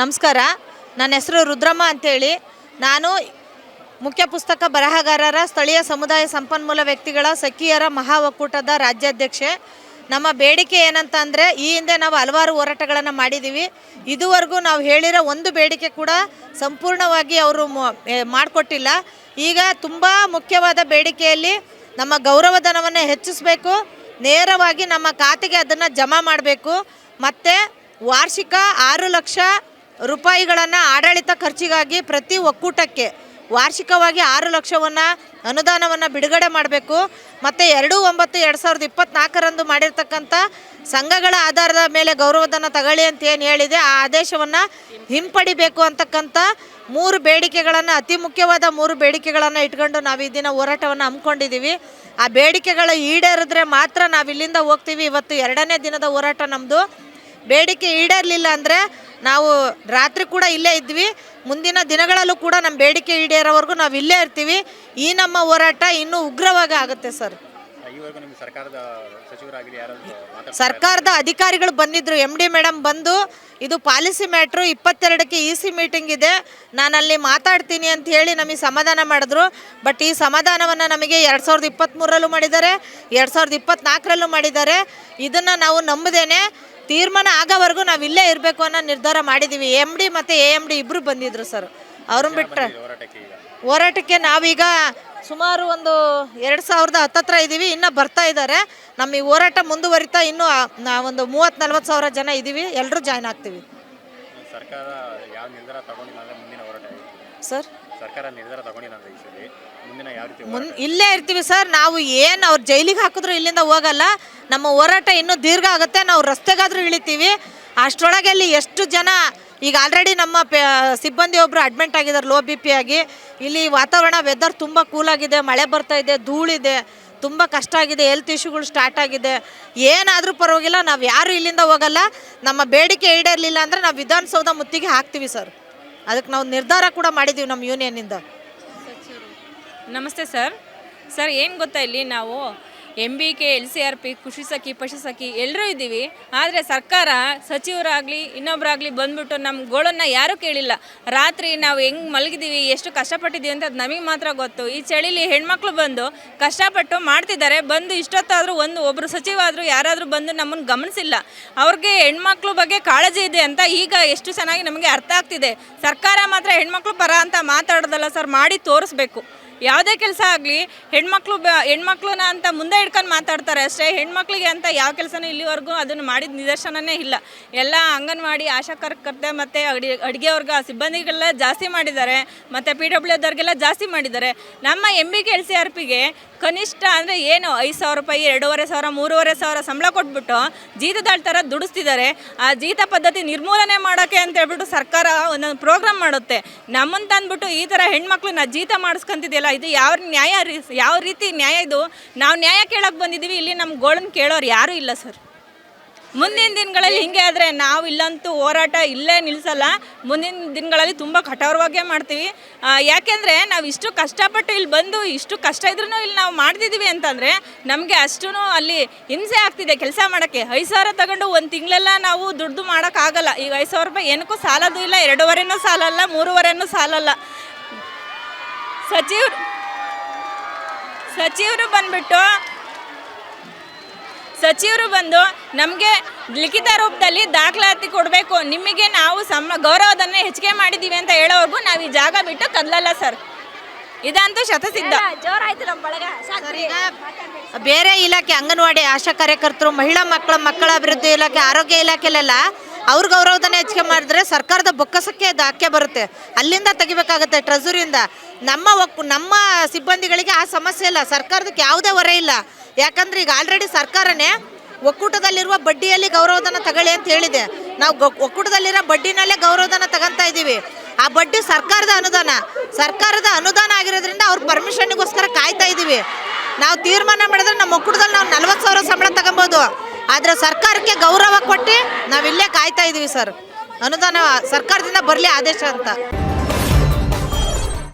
ನಮಸ್ಕಾರ. ನನ್ನ ಹೆಸರು ರುದ್ರಮ್ಮ ಅಂತೇಳಿ. ನಾನು ಮುಖ್ಯ ಪುಸ್ತಕ ಬರಹಗಾರರ, ಸ್ಥಳೀಯ ಸಮುದಾಯ ಸಂಪನ್ಮೂಲ ವ್ಯಕ್ತಿಗಳ, ಸಖಿಯರ ಮಹಾ ಒಕ್ಕೂಟದ ರಾಜ್ಯಾಧ್ಯಕ್ಷೆ. ನಮ್ಮ ಬೇಡಿಕೆ ಏನಂತ ಅಂದರೆ ಈ ಹಿಂದೆ ನಾವು ಹಲವಾರು ಹೋರಾಟಗಳನ್ನು ಮಾಡಿದ್ದೀವಿ ಇದುವರೆಗೂ ನಾವು ಹೇಳಿರೋ ಒಂದು ಬೇಡಿಕೆ ಕೂಡ ಸಂಪೂರ್ಣವಾಗಿ ಅವರು ಮಾಡಿಕೊಟ್ಟಿಲ್ಲ. ಈಗ ತುಂಬ ಮುಖ್ಯವಾದ ಬೇಡಿಕೆಯಲ್ಲಿ ನಮ್ಮ ಗೌರವಧನವನ್ನು ಹೆಚ್ಚಿಸಬೇಕು. ನೇರವಾಗಿ ನಮ್ಮ ಖಾತೆಗೆ ಅದನ್ನು ಜಮಾ ಮಾಡಬೇಕು. ಮತ್ತು ವಾರ್ಷಿಕ ಆರು ಲಕ್ಷ ರೂಪಾಯಿಗಳನ್ನು ಆಡಳಿತ ಖರ್ಚಿಗಾಗಿ ಪ್ರತಿ ಒಕ್ಕೂಟಕ್ಕೆ ವಾರ್ಷಿಕವಾಗಿ ಆರು ಲಕ್ಷವನ್ನು ಅನುದಾನವನ್ನು ಬಿಡುಗಡೆ ಮಾಡಬೇಕು. ಮತ್ತು ಎರಡು ಒಂಬತ್ತು ಎರಡು ಸಾವಿರದ ಇಪ್ಪತ್ತ್ನಾಲ್ಕರಂದು ಮಾಡಿರ್ತಕ್ಕಂಥ ಸಂಘಗಳ ಆಧಾರದ ಮೇಲೆ ಗೌರವಧನ ತಗೊಳ್ಳಿ ಅಂತ ಏನು ಹೇಳಿದೆ, ಆ ಆದೇಶವನ್ನು ಹಿಂಪಡಿಬೇಕು ಅಂತಕ್ಕಂಥ ಮೂರು ಬೇಡಿಕೆಗಳನ್ನು, ಅತಿ ಮುಖ್ಯವಾದ ಮೂರು ಬೇಡಿಕೆಗಳನ್ನು ಇಟ್ಕೊಂಡು ನಾವು ಈ ದಿನ ಹೋರಾಟವನ್ನು ಹಮ್ಮಿಕೊಂಡಿದ್ದೀವಿ ಆ ಬೇಡಿಕೆಗಳು ಈಡೇರಿದ್ರೆ ಮಾತ್ರ ನಾವು ಇಲ್ಲಿಂದ ಹೋಗ್ತೀವಿ. ಇವತ್ತು ಎರಡನೇ ದಿನದ ಹೋರಾಟ ನಮ್ಮದು ಬೇಡಿಕೆ ಈಡೇರಲಿಲ್ಲ ಅಂದರೆ ನಾವು ರಾತ್ರಿ ಕೂಡ ಇಲ್ಲೇ ಇದ್ವಿ. ಮುಂದಿನ ದಿನಗಳಲ್ಲೂ ಕೂಡ ನಮ್ಮ ಬೇಡಿಕೆ ಈಡೇರೋವರೆಗೂ ನಾವು ಇಲ್ಲೇ ಇರ್ತೀವಿ. ಈ ನಮ್ಮ ಹೋರಾಟ ಇನ್ನೂ ಉಗ್ರವಾಗಿ ಆಗುತ್ತೆ ಸರ್. ಸರ್ಕಾರದ ಅಧಿಕಾರಿಗಳು ಬಂದಿದ್ದರು ಎಂ ಡಿ ಮೇಡಮ್ ಬಂದು ಇದು ಪಾಲಿಸಿ ಮ್ಯಾಟ್ರು ಇಪ್ಪತ್ತೆರಡಕ್ಕೆ ಇ ಸಿ ಮೀಟಿಂಗ್ ಇದೆ. ನಾನು ಅಲ್ಲಿ ಮಾತಾಡ್ತೀನಿ ಅಂತ ಹೇಳಿ ನಮಗೆ ಸಮಾಧಾನ ಮಾಡಿದ್ರು. ಬಟ್ ಈ ಸಮಾಧಾನವನ್ನು ನಮಗೆ ಎರಡು ಸಾವಿರದ ಇಪ್ಪತ್ತ್ಮೂರರಲ್ಲೂ ಮಾಡಿದ್ದಾರೆ. ಎರಡು ಸಾವಿರದ ಇಪ್ಪತ್ತ್ನಾಲ್ಕರಲ್ಲೂ ಮಾಡಿದ್ದಾರೆ. ಇದನ್ನು ನಾವು ನಂಬದೇನೆ ತೀರ್ಮಾನ ಆಗೋವರೆಗೂ ನಾವು ಇಲ್ಲೇ ಇರಬೇಕು ಅನ್ನೋ ನಿರ್ಧಾರ ಮಾಡಿದ್ದೀವಿ ಎಂ ಡಿ ಮತ್ತು ಎ ಎಂ ಡಿ ಇಬ್ಬರು ಬಂದಿದ್ರು ಸರ್. ಅವ್ರನ್ನ ಬಿಟ್ಟರೆ ಹೋರಾಟಕ್ಕೆ ನಾವೀಗ ಸುಮಾರು ಒಂದು ಎರಡು ಸಾವಿರದ ಹತ್ತತ್ರ ಇದ್ದೀವಿ ಇನ್ನೂ ಬರ್ತಾ ಇದ್ದಾರೆ ನಮ್ಮ ಈ ಹೋರಾಟ ಮುಂದುವರಿತಾ ಇನ್ನೂ ಒಂದು ಮೂವತ್ತು ನಲ್ವತ್ತು ಸಾವಿರ ಜನ ಇದ್ದೀವಿ ಎಲ್ಲರೂ ಜಾಯ್ನ್ ಆಗ್ತೀವಿ. ಸರ್ ಸರ್ಕಾರ ನಿರ್ಧಾರ ತಗೊಂಡಿಲ್ಲ ಈ ಸಲ. ಮುಂದಿನ ಯಾವ ರೀತಿ ಮುನ್ ಇಲ್ಲೇ ಇರ್ತೀವಿ ಸರ್. ನಾವು ಏನು ಅವ್ರು ಜೈಲಿಗೆ ಹಾಕಿದ್ರು ಇಲ್ಲಿಂದ ಹೋಗಲ್ಲ. ನಮ್ಮ ಹೋರಾಟ ಇನ್ನೂ ದೀರ್ಘ ಆಗುತ್ತೆ. ನಾವು ರಸ್ತೆಗಾದರೂ ಇಳಿತೀವಿ. ಅಷ್ಟರೊಳಗೆ ಅಲ್ಲಿ ಎಷ್ಟು ಜನ ಈಗ ಆಲ್ರೆಡಿ ನಮ್ಮ ಪೆ ಸಿಬ್ಬಂದಿ ಒಬ್ಬರು ಅಡ್ಮಿಂಟ್ ಆಗಿದ್ದಾರೆ ಲೋ ಬಿ ಪಿ ಆಗಿ. ಇಲ್ಲಿ ವಾತಾವರಣ ವೆದರ್ ತುಂಬ ಕೂಲಾಗಿದೆ ಮಳೆ ಬರ್ತಾ ಇದೆ ಧೂಳಿದೆ. ತುಂಬ ಕಷ್ಟ ಆಗಿದೆ. ಹೆಲ್ತ್ ಇಶ್ಯೂಗಳು ಸ್ಟಾರ್ಟ್ ಆಗಿದೆ. ಏನಾದರೂ ಪರವಾಗಿಲ್ಲ. ನಾವು ಯಾರು ಇಲ್ಲಿಂದ ಹೋಗಲ್ಲ. ನಮ್ಮ ಬೇಡಿಕೆ ಈಡೇರಲಿಲ್ಲ ಅಂದರೆ ನಾವು ವಿಧಾನಸೌಧ ಮುತ್ತಿಗೆ ಹಾಕ್ತೀವಿ ಸರ್. ಅದಕ್ಕೆ ನಾವು ನಿರ್ಧಾರ ಕೂಡ ಮಾಡಿದ್ದೀವಿ ನಮ್ಮ ಯೂನಿಯನ್ನಿಂದ ನಮಸ್ತೆ ಸರ್. ಸರ್ ಏನು ಗೊತ್ತಾ ಇಲ್ಲಿ ನಾವು M B K L C R P ಕೃಷಿ ಸಖಿ, ಪಶು ಸಖಿ ಎಲ್ಲರೂ ಇದ್ದೀವಿ. ಆದರೆ ಸರ್ಕಾರ ಸಚಿವರಾಗಲಿ ಇನ್ನೊಬ್ಬರಾಗಲಿ ಬಂದ್ಬಿಟ್ಟು ನಮ್ಮ ಗೋಳನ್ನು ಯಾರೂ ಕೇಳಿಲ್ಲ. ರಾತ್ರಿ ನಾವು ಹೆಂಗೆ ಮಲಗಿದ್ದೀವಿ ಎಷ್ಟು ಕಷ್ಟಪಟ್ಟಿದ್ದೀವಿ ಅಂತ ಅದು ನಮಗೆ ಮಾತ್ರ ಗೊತ್ತು. ಈ ಚಳಿಲಿ ಹೆಣ್ಮಕ್ಳು ಬಂದು ಕಷ್ಟಪಟ್ಟು ಮಾಡ್ತಿದ್ದಾರೆ ಬಂದು ಇಷ್ಟೊತ್ತಾದರೂ ಒಂದು ಒಬ್ಬರು ಸಚಿವ ಆದರೂ ಯಾರಾದರೂ ಬಂದು ನಮ್ಮನ್ನು ಗಮನಿಸಿಲ್ಲ. ಅವ್ರಿಗೆ ಹೆಣ್ಮಕ್ಳು ಬಗ್ಗೆ ಕಾಳಜಿ ಇದೆ ಅಂತ ಈಗ ಎಷ್ಟು ಚೆನ್ನಾಗಿ ನಮಗೆ ಅರ್ಥ ಆಗ್ತಿದೆ. ಸರ್ಕಾರ ಮಾತ್ರ ಹೆಣ್ಮಕ್ಳು ಪರ ಅಂತ ಮಾತಾಡೋದಲ್ಲ ಸರ್, ಮಾಡಿ ತೋರಿಸ್ಬೇಕು. ಯಾವುದೇ ಕೆಲಸ ಆಗಲಿ, ಹೆಣ್ಮಕ್ಳು ಬ, ಹೆಣ್ಮಕ್ಳನ್ನ ಅಂತ ಮುಂದೆ ಹಿಡ್ಕೊಂಡು ಮಾತಾಡ್ತಾರೆ ಅಷ್ಟೇ, ಹೆಣ್ಮಕ್ಳಿಗೆ ಅಂತ ಯಾವ ಕೆಲಸನೂ ಇಲ್ಲಿವರೆಗೂ ಅದನ್ನು ಮಾಡಿದ ನಿದರ್ಶನವೇ ಇಲ್ಲ. ಎಲ್ಲ ಅಂಗನವಾಡಿ ಆಶಾ ಕಾರ್ಯಕರ್ತೆ ಮತ್ತು ಅಡಿ ಅಡುಗೆ ವರ್ಗ ಸಿಬ್ಬಂದಿಗೆಲ್ಲ ಜಾಸ್ತಿ ಮಾಡಿದ್ದಾರೆ, ಮತ್ತು ಪಿ ಡಬ್ಲ್ಯೂ ಎದವ್ರಿಗೆಲ್ಲ ಜಾಸ್ತಿ ಮಾಡಿದ್ದಾರೆ. ನಮ್ಮ M B K L C R ಪಿಗೆ ಕನಿಷ್ಠ ಅಂದರೆ ಏನು, ಐದು ಸಾವಿರ ರೂಪಾಯಿ, ಎರಡೂವರೆ ಸಾವಿರ, ಮೂರುವರೆ ಸಾವಿರ ಸಂಬಳ ಕೊಟ್ಬಿಟ್ಟು ಜೀತದಾಳ್ ಥರ ದುಡಿಸ್ತಿದ್ದಾರೆ. ಆ ಜೀತ ಪದ್ಧತಿ ನಿರ್ಮೂಲನೆ ಮಾಡೋಕ್ಕೆ ಅಂತ ಹೇಳ್ಬಿಟ್ಟು ಸರ್ಕಾರ ಒಂದೊಂದು ಪ್ರೋಗ್ರಾಮ್ ಮಾಡುತ್ತೆ. ನಮ್ಮನ್ನು ತಂದ್ಬಿಟ್ಟು ಈ ಥರ ಹೆಣ್ಮಕ್ಳನ್ನ ಜೀತ ಮಾಡಿಸ್ಕೊಂತಿದೆಯಲ್ಲ ಇದು ಯಾವ ನ್ಯಾಯ ರೀ, ಯಾವ ರೀತಿ ನ್ಯಾಯ ಇದು? ನಾವು ನ್ಯಾಯ ಕೇಳೋಕೆ ಬಂದಿದ್ದೀವಿ ಇಲ್ಲಿ ನಮ್ಮ ಗೋಳನ್ನು ಕೇಳೋರು ಯಾರೂ ಇಲ್ಲ ಸರ್. ಮುಂದಿನ ದಿನಗಳಲ್ಲಿ ಹಿಂಗೆ ಆದರೆ ನಾವು ಇಲ್ಲಂತೂ ಹೋರಾಟ ಇಲ್ಲೇ ನಿಲ್ಲಿಸಲ್ಲ ಮುಂದಿನ ದಿನಗಳಲ್ಲಿ ತುಂಬ ಕಠೋರವಾಗೇ ಮಾಡ್ತೀವಿ. ಯಾಕೆಂದರೆ ನಾವು ಇಷ್ಟು ಕಷ್ಟಪಟ್ಟು ಇಲ್ಲಿ ಬಂದು, ಇಷ್ಟು ಕಷ್ಟ ಇದ್ರೂ ಇಲ್ಲಿ ನಾವು ಮಾಡ್ತಿದ್ದೀವಿ ಅಂತಂದರೆ ನಮಗೆ ಅಷ್ಟೂ ಅಲ್ಲಿ ಹಿಂಸೆ ಆಗ್ತಿದೆ ಕೆಲಸ ಮಾಡೋಕ್ಕೆ. ಐದು ಸಾವಿರ ತಗೊಂಡು ಒಂದು ತಿಂಗಳೆಲ್ಲ ನಾವು ದುಡ್ಡು ಮಾಡೋಕ್ಕಾಗಲ್ಲ ಈಗ ಐದು ಸಾವಿರ ರೂಪಾಯಿ ಏನಕ್ಕೂ ಸಾಲದು ಇಲ್ಲ, ಎರಡೂವರೆನೂ ಸಾಲಲ್ಲ, ಮೂರುವರೆನೂ ಸಾಲಲ್ಲ. ಸಚಿವರು ಸಚಿವರು ಬಂದ್ಬಿಟ್ಟು ಸಚಿವರು ಬಂದು ನಮಗೆ ಲಿಖಿತ ರೂಪದಲ್ಲಿ ದಾಖಲಾತಿ ಕೊಡಬೇಕು. ನಿಮಗೆ ನಾವು ಸಮ ಗೌರವದನ್ನು ಹೆಚ್ಚಿಗೆ ಮಾಡಿದ್ದೀವಿ ಅಂತ ಹೇಳೋವರೆಗೂ ನಾವು ಈ ಜಾಗ ಬಿಟ್ಟು ಕದಲಲ್ಲ ಸರ್. ಇದಂತೂ ಶತಸಿದ್ಧ. ಜೋರಾಯ್ತು ನಮ್ಮ ಬಳಗ. ಸರ್, ಈಗ ಬೇರೆ ಇಲಾಖೆ ಅಂಗನವಾಡಿ ಆಶಾ ಕಾರ್ಯಕರ್ತರು ಮಹಿಳಾ ಮಕ್ಕಳ ಮಕ್ಕಳ ಅಭಿವೃದ್ಧಿ ಇಲಾಖೆ ಆರೋಗ್ಯ ಇಲಾಖೆಲೆಲ್ಲ ಅವ್ರ ಗೌರವಧನ ಹೆಚ್ಚಿಗೆ ಮಾಡಿದ್ರೆ ಸರ್ಕಾರದ ಬೊಕ್ಕಸಕ್ಕೆ ಅದು ಹಾಕಿ ಬರುತ್ತೆ. ಅಲ್ಲಿಂದ ತೆಗಿಬೇಕಾಗುತ್ತೆ ಟ್ರೆಸರಿಯಿಂದ ನಮ್ಮ ನಮ್ಮ ಸಿಬ್ಬಂದಿಗಳಿಗೆ ಆ ಸಮಸ್ಯೆ ಇಲ್ಲ. ಸರ್ಕಾರದಕ್ಕೆ ಯಾವುದೇ ಹೊರೆ ಇಲ್ಲ. ಯಾಕಂದ್ರೆ ಈಗ ಆಲ್ರೆಡಿ ಸರ್ಕಾರನೇ ಒಕ್ಕೂಟದಲ್ಲಿರುವ ಬಡ್ಡಿಯಲ್ಲಿ ಗೌರವಧನ ತಗೊಳ್ಳಿ ಅಂತ ಹೇಳಿದೆ. ನಾವು ಒಕ್ಕೂಟದಲ್ಲಿರೋ ಬಡ್ಡಿನಲ್ಲೇ ಗೌರವಧನ ತಗೊಂತಾ ಇದ್ದೀವಿ. ಆ ಬಡ್ಡಿ ಸರ್ಕಾರದ ಅನುದಾನ. ಸರ್ಕಾರದ ಅನುದಾನ ಆಗಿರೋದ್ರಿಂದ ಅವ್ರ ಪರ್ಮಿಷನ್ಗೋಸ್ಕರ ಕಾಯ್ತಾ ಇದ್ದೀವಿ. ನಾವು ತೀರ್ಮಾನ ಮಾಡಿದ್ರೆ ನಮ್ಮ ಒಕ್ಕೂಟದಲ್ಲಿ ನಾವು ನಲ್ವತ್ತು ಸಾವಿರ ಸಂಬಳ ತಗೊಬೋದು. ಆದರೆ ಸರ್ಕಾರಕ್ಕೆ ಗೌರವ ಕೊಟ್ಟು ನಾವಿಲ್ಲೇ ಕಾಯ್ತಾ ಇದ್ದೀವಿ ಸರ್. ಅನುದಾನ ಸರ್ಕಾರದಿಂದ ಬರಲಿ ಆದೇಶ ಅಂತ.